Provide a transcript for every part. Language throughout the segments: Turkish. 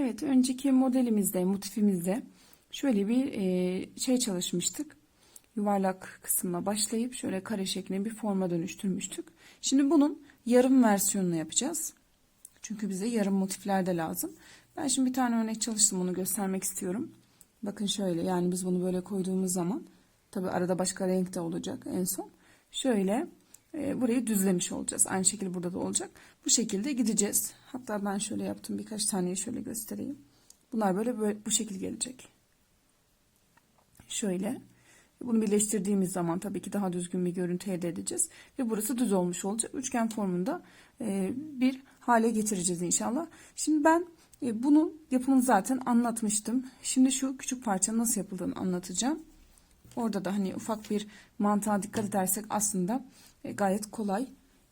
Evet, önceki modelimizde, motifimizde şöyle bir e, şey çalışmıştık. Yuvarlak kısmına başlayıp şöyle kare şeklinde bir forma dönüştürmüştük. Şimdi bunun yarım versiyonunu yapacağız. Çünkü bize yarım motifler de lazım. Ben şimdi bir tane örnek çalıştım onu göstermek istiyorum. Bakın şöyle yani biz bunu böyle koyduğumuz zaman tabi arada başka renk de olacak en son. Şöyle e, burayı düzlemiş olacağız. Aynı şekilde burada da olacak. Bu şekilde gideceğiz. Hatta ben şöyle yaptım birkaç taneyi şöyle göstereyim. Bunlar böyle, böyle bu şekil gelecek. Şöyle. Bunu birleştirdiğimiz zaman tabii ki daha düzgün bir görüntü elde edeceğiz. Ve burası düz olmuş olacak. Üçgen formunda e, bir hale getireceğiz inşallah. Şimdi ben e, bunun yapımını zaten anlatmıştım. Şimdi şu küçük parça nasıl yapıldığını anlatacağım. Orada da hani ufak bir mantığa dikkat edersek aslında e, gayet kolay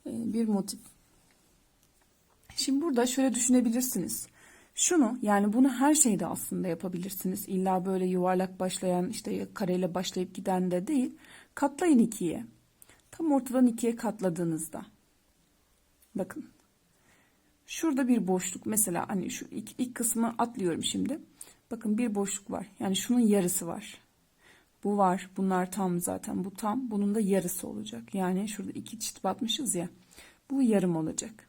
bir motif. Şimdi burada şöyle düşünebilirsiniz. Şunu yani bunu her şeyde aslında yapabilirsiniz. İlla böyle yuvarlak başlayan işte kareyle başlayıp giden de değil. Katlayın ikiye. Tam ortadan ikiye katladığınızda. Bakın. Şurada bir boşluk mesela hani şu ilk, ilk kısmı atlıyorum şimdi. Bakın bir boşluk var. Yani şunun yarısı var. Bu var. Bunlar tam zaten. Bu tam. Bunun da yarısı olacak. Yani şurada iki çift batmışız ya. Bu yarım olacak.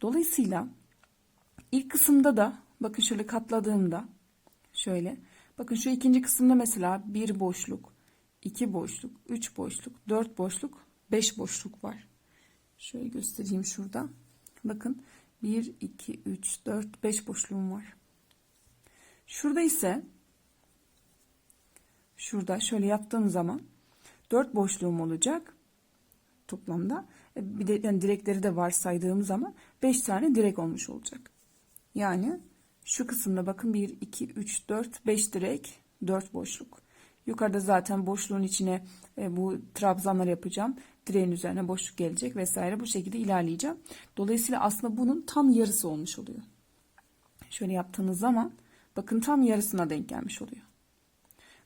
Dolayısıyla ilk kısımda da bakın şöyle katladığımda şöyle bakın şu ikinci kısımda mesela bir boşluk, iki boşluk, üç boşluk, dört boşluk, beş boşluk var. Şöyle göstereyim şurada. Bakın 1, 2, 3, 4, 5 boşluğum var. Şurada ise şurada şöyle yaptığım zaman 4 boşluğum olacak toplamda. Bir de yani direkleri de varsaydığım zaman 5 tane direk olmuş olacak. Yani şu kısımda bakın 1, 2, 3, 4, 5 direk, 4 boşluk. Yukarıda zaten boşluğun içine e, bu trabzanlar yapacağım. Direğin üzerine boşluk gelecek vesaire. Bu şekilde ilerleyeceğim. Dolayısıyla aslında bunun tam yarısı olmuş oluyor. Şöyle yaptığınız zaman bakın tam yarısına denk gelmiş oluyor.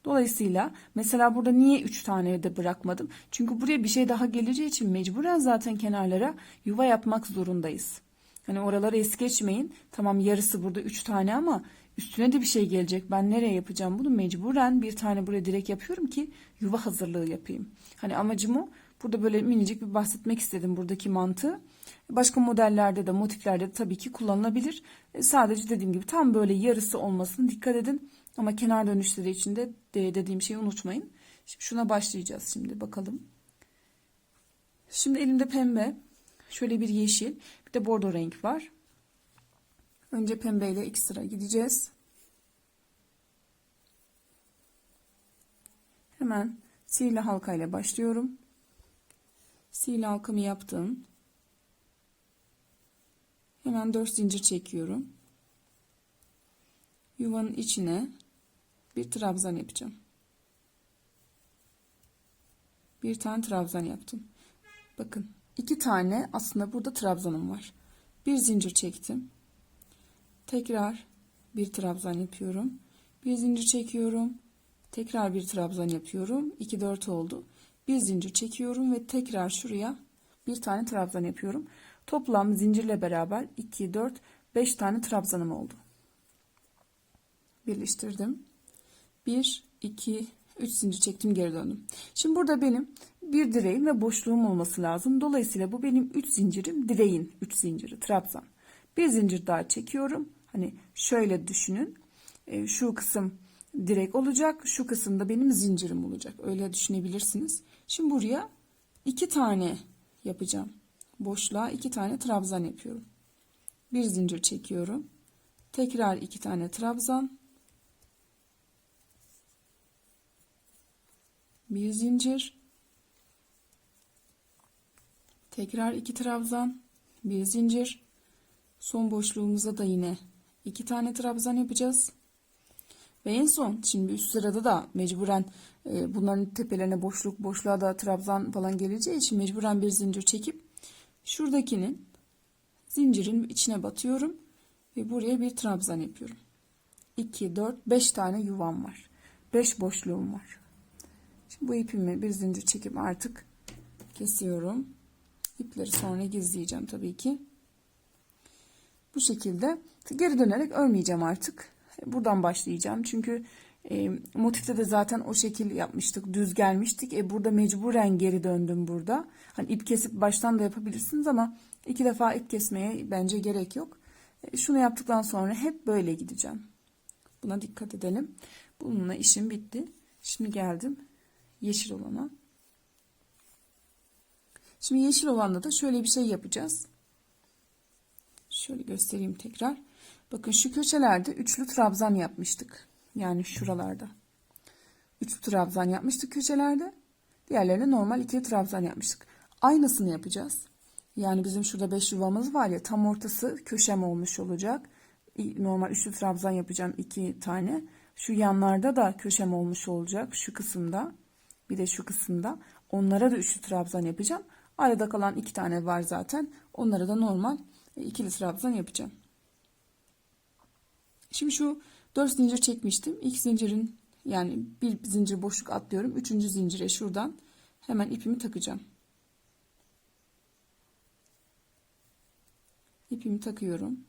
Dolayısıyla mesela burada niye 3 tane de bırakmadım? Çünkü buraya bir şey daha geleceği için mecburen zaten kenarlara yuva yapmak zorundayız. Hani oraları es geçmeyin. Tamam yarısı burada 3 tane ama üstüne de bir şey gelecek. Ben nereye yapacağım bunu? Mecburen bir tane buraya direkt yapıyorum ki yuva hazırlığı yapayım. Hani amacım o. Burada böyle minicik bir bahsetmek istedim buradaki mantığı. Başka modellerde de motiflerde de tabii ki kullanılabilir. E, Sadece dediğim gibi tam böyle yarısı olmasına dikkat edin. Ama kenar dönüşleri için de de- dediğim şeyi unutmayın. Şimdi şuna başlayacağız şimdi bakalım. Şimdi elimde pembe, şöyle bir yeşil, bir de bordo renk var. Önce pembeyle ilk sıra gideceğiz. Hemen sihirli halkayla başlıyorum. Sihirli halkamı yaptım. Hemen 4 zincir çekiyorum. Yuvanın içine bir trabzan yapacağım. Bir tane trabzan yaptım. Bakın iki tane aslında burada trabzanım var. Bir zincir çektim. Tekrar bir trabzan yapıyorum. Bir zincir çekiyorum. Tekrar bir trabzan yapıyorum. 2 4 oldu. Bir zincir çekiyorum ve tekrar şuraya bir tane trabzan yapıyorum. Toplam zincirle beraber 2 4 5 tane trabzanım oldu. Birleştirdim. 1 2 3 zincir çektim geri döndüm. Şimdi burada benim bir direğim ve boşluğum olması lazım. Dolayısıyla bu benim 3 zincirim direğin 3 zinciri trabzan. Bir zincir daha çekiyorum. Hani şöyle düşünün. E, şu kısım direk olacak. Şu kısımda benim zincirim olacak. Öyle düşünebilirsiniz. Şimdi buraya iki tane yapacağım. Boşluğa iki tane trabzan yapıyorum. Bir zincir çekiyorum. Tekrar iki tane trabzan. Bir zincir. Tekrar iki trabzan. Bir zincir. Son boşluğumuza da yine iki tane trabzan yapacağız. Ve en son şimdi üst sırada da mecburen e, bunların tepelerine boşluk boşluğa da trabzan falan geleceği için mecburen bir zincir çekip şuradakinin zincirin içine batıyorum ve buraya bir trabzan yapıyorum. 2 4 5 tane yuvam var. 5 boşluğum var. Bu ipimi bir zincir çekip artık kesiyorum. İpleri sonra gizleyeceğim tabii ki. Bu şekilde Geri dönerek örmeyeceğim artık. Buradan başlayacağım. Çünkü e, motifte de zaten o şekil yapmıştık. Düz gelmiştik. E, burada mecburen geri döndüm burada. Hani ip kesip baştan da yapabilirsiniz ama iki defa ip kesmeye bence gerek yok. E, şunu yaptıktan sonra hep böyle gideceğim. Buna dikkat edelim. Bununla işim bitti. Şimdi geldim yeşil olana. Şimdi yeşil olanda da şöyle bir şey yapacağız. Şöyle göstereyim tekrar. Bakın şu köşelerde üçlü trabzan yapmıştık. Yani şuralarda. Üçlü trabzan yapmıştık köşelerde. Diğerlerine normal ikili trabzan yapmıştık. Aynısını yapacağız. Yani bizim şurada 5 yuvamız var ya tam ortası köşem olmuş olacak. Normal üçlü trabzan yapacağım iki tane. Şu yanlarda da köşem olmuş olacak şu kısımda. Bir de şu kısımda. Onlara da üçlü trabzan yapacağım. Arada kalan iki tane var zaten. Onlara da normal ikili trabzan yapacağım. Şimdi şu 4 zincir çekmiştim. İlk zincirin yani bir zincir boşluk atlıyorum. Üçüncü zincire şuradan hemen ipimi takacağım. İpimi takıyorum.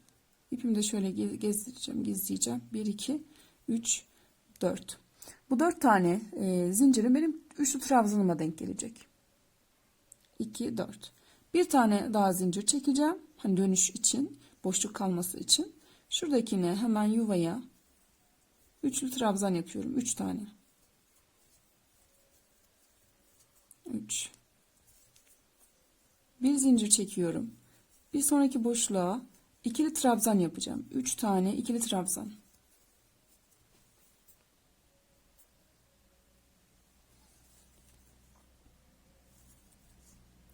İpimi de şöyle gezdireceğim, gizleyeceğim. 1, 2, 3, 4. Bu 4 tane e, zincirim benim üçlü trabzanıma denk gelecek. 2, 4. Bir tane daha zincir çekeceğim. Hani dönüş için, boşluk kalması için. Şuradakine hemen yuvaya üçlü trabzan yapıyorum. 3 tane. 3. Bir zincir çekiyorum. Bir sonraki boşluğa ikili trabzan yapacağım. 3 tane ikili trabzan.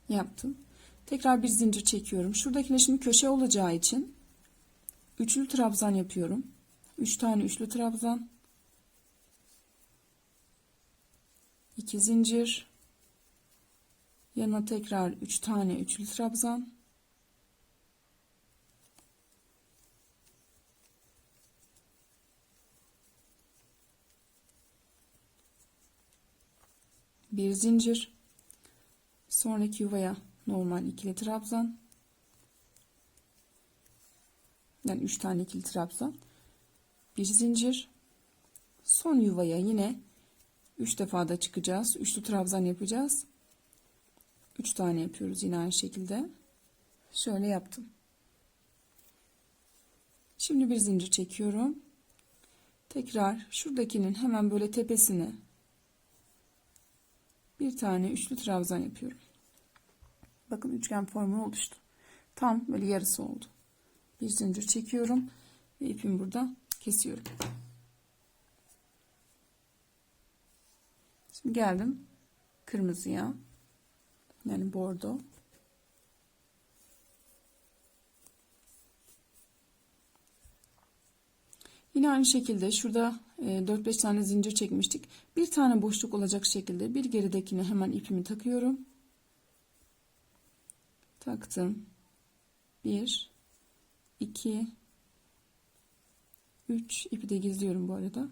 Yaptım. Tekrar bir zincir çekiyorum. Şuradakine şimdi köşe olacağı için üçlü trabzan yapıyorum. 3 tane üçlü trabzan. 2 zincir. Yanına tekrar 3 tane üçlü trabzan. Bir zincir. Sonraki yuvaya normal ikili trabzan. Yani 3 tane ikili trabzan. Bir zincir. Son yuvaya yine 3 defa da çıkacağız. Üçlü trabzan yapacağız. 3 tane yapıyoruz yine aynı şekilde. Şöyle yaptım. Şimdi bir zincir çekiyorum. Tekrar şuradakinin hemen böyle tepesine bir tane üçlü trabzan yapıyorum. Bakın üçgen formu oluştu. Tam böyle yarısı oldu. Bir zincir çekiyorum ve ipimi burada kesiyorum. Şimdi geldim kırmızıya. Yani bordo. Yine aynı şekilde şurada 4-5 e, tane zincir çekmiştik. Bir tane boşluk olacak şekilde bir geridekine hemen ipimi takıyorum. Taktım. 1 2 3 ipi de gizliyorum bu arada.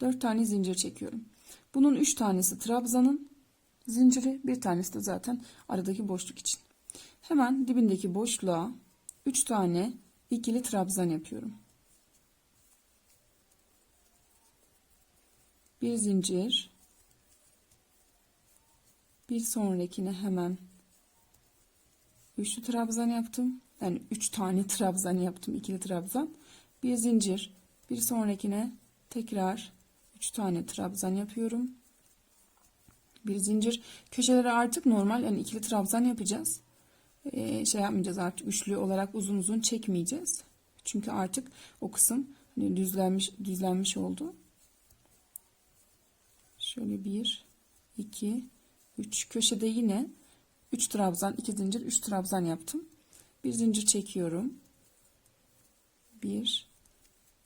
4 tane zincir çekiyorum. Bunun 3 tanesi trabzanın zinciri, bir tanesi de zaten aradaki boşluk için. Hemen dibindeki boşluğa 3 tane ikili trabzan yapıyorum. bir zincir bir sonrakine hemen üçlü trabzan yaptım. Yani üç tane trabzan yaptım ikili trabzan. Bir zincir bir sonrakine tekrar üç tane trabzan yapıyorum. Bir zincir. Köşeleri artık normal yani ikili trabzan yapacağız. Ee, şey yapmayacağız artık üçlü olarak uzun uzun çekmeyeceğiz. Çünkü artık o kısım hani düzlenmiş düzlenmiş oldu. Şöyle bir, iki, üç. Köşede yine üç trabzan, iki zincir, üç trabzan yaptım. Bir zincir çekiyorum. Bir,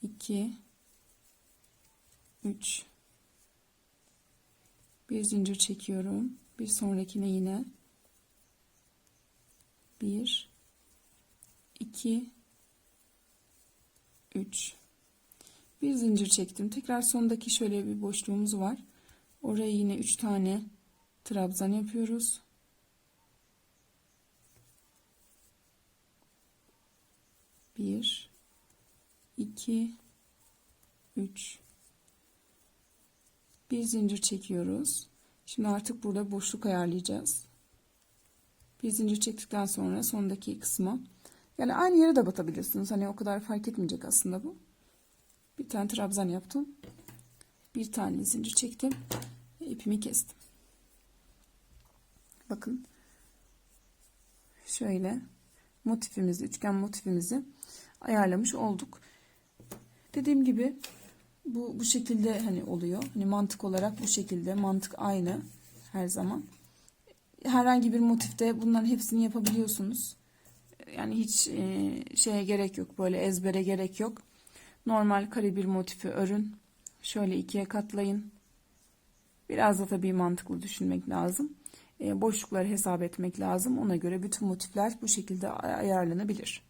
iki, üç. Bir zincir çekiyorum. Bir sonrakine yine bir, iki, üç. Bir zincir çektim. Tekrar sondaki şöyle bir boşluğumuz var. Oraya yine 3 tane trabzan yapıyoruz. Bir, 2 3 bir zincir çekiyoruz. Şimdi artık burada boşluk ayarlayacağız. Bir zincir çektikten sonra sondaki kısma yani aynı yere de batabilirsiniz. Hani o kadar fark etmeyecek aslında bu. Bir tane trabzan yaptım. Bir tane zincir çektim. İpimi kestim. Bakın. Şöyle motifimizi, üçgen motifimizi ayarlamış olduk. Dediğim gibi bu bu şekilde hani oluyor. Hani mantık olarak bu şekilde. Mantık aynı her zaman. Herhangi bir motifte bunların hepsini yapabiliyorsunuz. Yani hiç e, şeye gerek yok. Böyle ezbere gerek yok. Normal kare bir motifi örün. Şöyle ikiye katlayın. Biraz da tabii mantıklı düşünmek lazım. E, boşlukları hesap etmek lazım. Ona göre bütün motifler bu şekilde ayarlanabilir.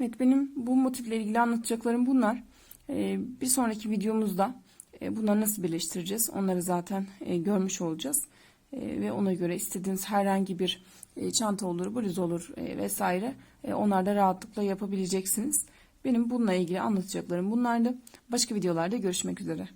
Evet benim bu motifle ilgili anlatacaklarım bunlar. E, bir sonraki videomuzda e, bunları nasıl birleştireceğiz onları zaten görmüş olacağız. Ve ona göre istediğiniz herhangi bir çanta olur, bluz olur vesaire e, onlarda rahatlıkla yapabileceksiniz. Benim bununla ilgili anlatacaklarım bunlardı. Başka videolarda görüşmek üzere.